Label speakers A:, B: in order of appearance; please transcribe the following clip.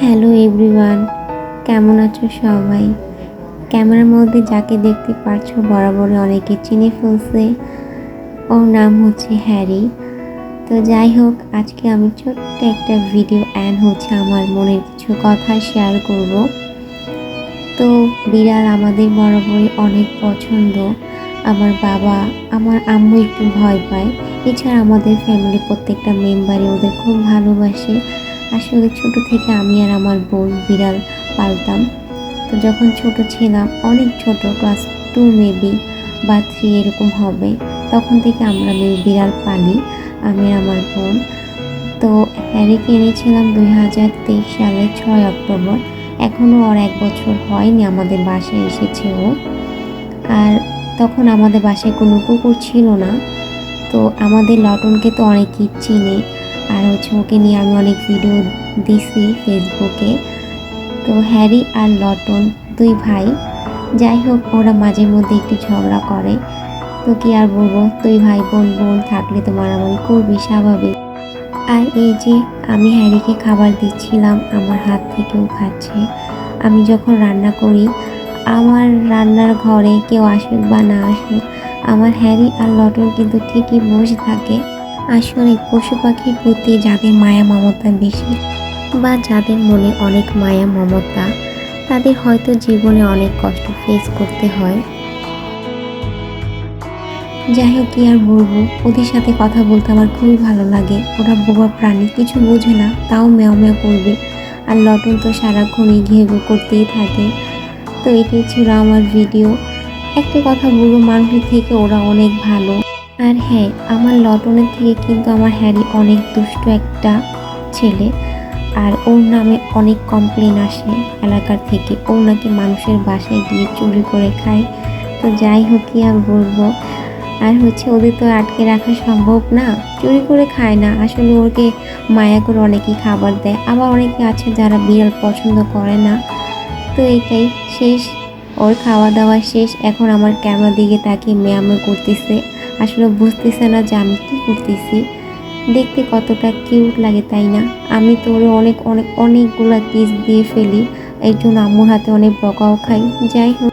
A: Hello everyone কেমন আছো সবাই? ক্যামেরার মধ্যে যাকে দেখতে পারছ, বরাবরই অনেকে চিনে ফেলছে। ওর নাম হচ্ছে হ্যারি। তো যাই হোক, আজকে আমি ছোট্ট একটা ভিডিও অ্যান্ড হচ্ছে আমার মনের কিছু কথা শেয়ার করব। তো বিড়াল আমাদের বরাবরই অনেক পছন্দ। আমার বাবা, আমার আম্মু একটু ভয় পায়। এছাড়া আমাদের ফ্যামিলি প্রত্যেকটা মেম্বারই ওদের খুব ভালোবাসে। আসলে ছোট থেকে আমি আর আমার বোন বিড়াল পালতাম। তো যখন ছোট ছিলাম, অনেক ছোট, ক্লাস টু মেবি বা থ্রি এরকম হবে, তখন থেকে আমরা মেয়ে বিড়াল পালি, আমি আর আমার বোন। তো হ্যারি এনেছিলাম দুই হাজার তেইশ সালের ছয় অক্টোবর। এখনও ওর এক বছর হয়নি আমাদের বাসায় এসেছে ও। আর তখন আমাদের বাসায় কোনো কুকুর ছিল না। তো আমাদের লটনকে তো অনেকেই চিনে আর হচ্ছে ওকে নিয়ে আমি অনেক ভিডিও দিছি ফেসবুকে তো হ্যারি আর লটন দুই ভাই, যাই হোক ওরা মাঝে মধ্যে একটু ঝগড়া করে। তো কি আর বলব, দুই ভাই বোন বোন থাকলে তো মারামারি করবি স্বাভাবিক। আর এই যে আমি হ্যারিকে খাবার দিচ্ছিলাম, আমার হাত থেকেও খাচ্ছে। আমি যখন রান্না করি, আমার রান্নার ঘরে কেউ আসুক বা না আসুক, আমার হ্যারি আর লটন কিন্তু ঠিকই বসে থাকে। আসলে পশু পাখির প্রতি যাদের মায়া মমতা বেশি বা যাদের মনে অনেক মায়া মমতা, তাদের হয়তো জীবনে অনেক কষ্ট ফেস করতে হয়। যাই হোক আর বলব? ওদের সাথে কথা বলতে আমার খুবই ভালো লাগে। ওরা বোবা প্রাণী, কিছু বোঝে না, তাও মেও মেও করবে। আর লটন তো সারাক্ষণই ঘেউ করতেই থাকে। তো এটাই ছিল আমার ভিডিও একটা কথা বলব মানুষের থেকে ওরা অনেক ভালো। আর হ্যাঁ আমার লটনের থেকে কিন্তু আমার হ্যারি অনেক দুষ্ট একটা ছেলে। আর ওর নামে অনেক কমপ্লেন আসে এলাকার থেকে। ও নাকি মানুষের বাসায় গিয়ে চুরি করে খায়। তো যাই হোক, কি আর বলব? আর হচ্ছে ওদের তো আটকে রাখা সম্ভব না। চুরি করে খায় না। আসলে ওকে মায়া করে অনেকেই খাবার দেয়। আবার অনেকে আছে যারা বিড়াল পছন্দ করে না। তো এটাই শেষ। ওর খাওয়া দাওয়া শেষ। এখন আমার ক্যামেরার দিকে তাকিয়ে মেয়ামে করতেছে। আসলে বুঝতেছে না যে আমি কী করতেছি। দেখতে কতটা কিউট লাগে, তাই না? আমি তো ওরে অনেক অনেক, অনেকগুলো কিস দিয়ে ফেলি। এই জন্য আম্মুর হাতে অনেক বকাও খাই। যাই হোক।